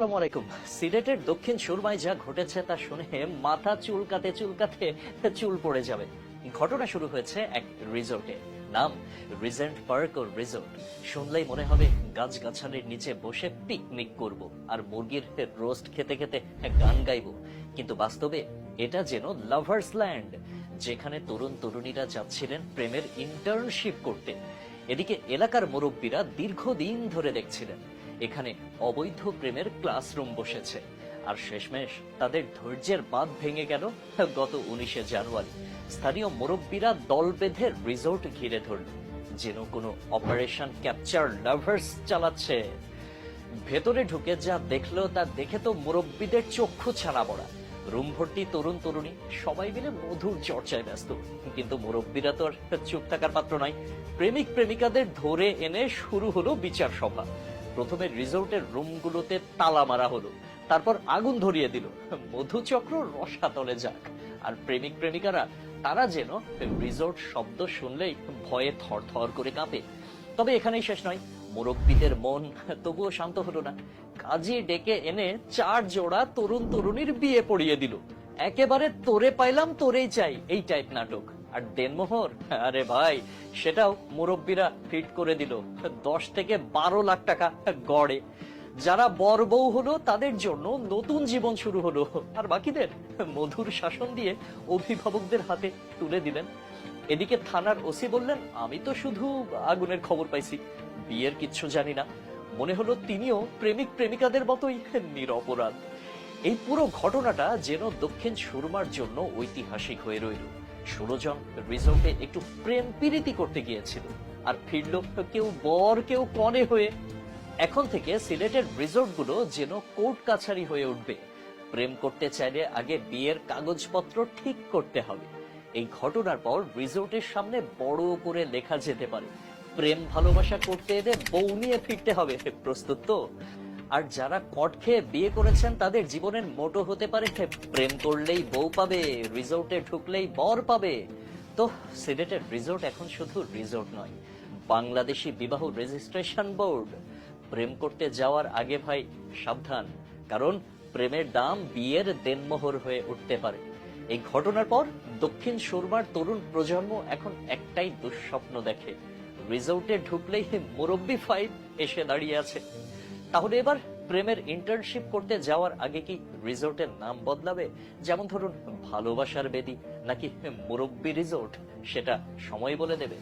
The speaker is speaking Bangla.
আসসালামু আলাইকুম। সিলেটের দক্ষিণ সুরমায় যা ঘটেছে তা শুনে মাথা চুলকাতে চুলকাতে চুল পড়ে যাবে। ঘটনা শুরু হয়েছে এক রিসোর্টে। নাম, রিজেন্ট পার্ক ও রিসোর্ট। শুনলেই মনে হবে গাছগাছালির নিচে বসে পিকনিক করব আর মুরগির রোস্ট খেতে খেতে গান গাইবো। কিন্তু বাস্তবে এটা যেন লাভার্স ল্যান্ড, যেখানে তরুণ তরুণীরা যাচ্ছিলেন প্রেমের ইন্টার্নশিপ করতে। এদিকে এলাকার মুরব্বীরা দীর্ঘদিন ধরে দেখছিলেন। এখানে অবৈধ প্রেমের ক্লাসরুম বসেছে। আর শেষমেশ তাদের ধৈর্যের বাঁধ ভেঙে গেল গত উনিশে জানুয়ারি। স্থানীয় মুরব্বীরা দল বেঁধে রিসোর্ট ঘিরে ধরল, যেন কোনো অপারেশন ক্যাপচার লাভার্স চালাচ্ছে। ভেতরে ঢুকে যা দেখল তা দেখে তো মুরব্বীদের চক্ষু ছাড়া পড়া। রুম ভর্তি তরুণ তরুণী সবাই মিলে মধুর চর্চায় ব্যস্ত। কিন্তু মুরব্বীরা তো আর চুপ থাকার পাত্র নয়। প্রেমিক প্রেমিকাদের ধরে এনে শুরু হলো বিচার সভা। প্রথমে রিসোর্টের রুমগুলোতে তালা মারা হলো। তারপর আগুন ধরিয়ে দিল। মধুচক্র রসাতলে যাক। আর প্রেমিক প্রেমিকারা, তারা যেন রিসোর্ট শব্দ শুনলেই ভয়ে থর থর করে কাঁপে। তবে এখানেই শেষ নয়। মুরব্বীদের মন তবুও শান্ত হলো না। কাজে ডেকে এনে চার জোড়া তরুণ তরুণীর বিয়ে পড়িয়ে দিল। একেবারে তোরে পাইলাম, তোরেই চাই। এই টাইপ নাটক। আর দেনমোহর আরে ভাই, সেটাও মুরব্বীরা ফিট করে দিল। দশ থেকে বারো লাখ টাকা গড়ে। যারা বর বউ হলো, তাদের জন্য নতুন জীবন শুরু হলো। আর বাকিদের মধুর শাসন দিয়ে অভিভাবকদের হাতে তুলে দিলেন। এদিকে থানার ওসি বললেন, আমি তো শুধু আগুনের খবর পাইছি। বিয়ের কিচ্ছু জানি না। মনে হলো তিনিও প্রেমিক প্রেমিকাদের মতোই নিরপরাধ। এই পুরো ঘটনাটা যেন দক্ষিণ সুরমার জন্য ঐতিহাসিক হয়ে রইল। ষোলো জন রিসোর্টে একটু প্রেম প্রীতি করতে গিয়েছিল, আর ফিরল কেউ বর, কেউ কনে হয়ে। এখন থেকে সিলেটের রিসোর্টগুলো যেন কোর্ট কাছারি হয়ে উঠবে। প্রেম করতে চাইলে আগে বিয়ের কাগজপত্র ঠিক করতে হবে। এই ঘটনার পর রিসোর্টের সামনে বড় করে লেখা যেতে পারে, প্রেম ভালোবাসা করতে এলে বউ নিয়ে ফিরতে হবে। প্রস্তুত তো? আর যারা কট খেয়ে বিয়ে করেছেন, তাদের জীবনের মোটো হতে পারে প্রেম করলেই বউ পাবে রিসোর্টে ঢুকলেই বর পাবে। তো সিলেটের রিসোর্ট এখন শুধু রিসোর্ট নয়, বাংলাদেশি বিবাহ রেজিস্ট্রেশন বোর্ড প্রেম করতে যাওয়ার আগে ভাই সাবধান, কারণ প্রেমের দাম বিয়ের দেনমোহর হয়ে উঠতে পারে। এই ঘটনার পর দক্ষিণ সুরমার তরুণ প্রজন্ম এখন একটাই দুঃস্বপ্ন দেখে রিসোর্টে ঢুকলেই মুরব্বি ফাইভ এসে দাঁড়িয়ে আছে। তাহলে এবার প্রেমের ইন্টার্নশিপ করতে যাওয়ার আগে কি রিসোর্টের নাম বদলাবে? যেমন ধরুন, ভালোবাসার বেদি নাকি মুরব্বি রিসোর্ট, সেটা সময় বলে দেবে।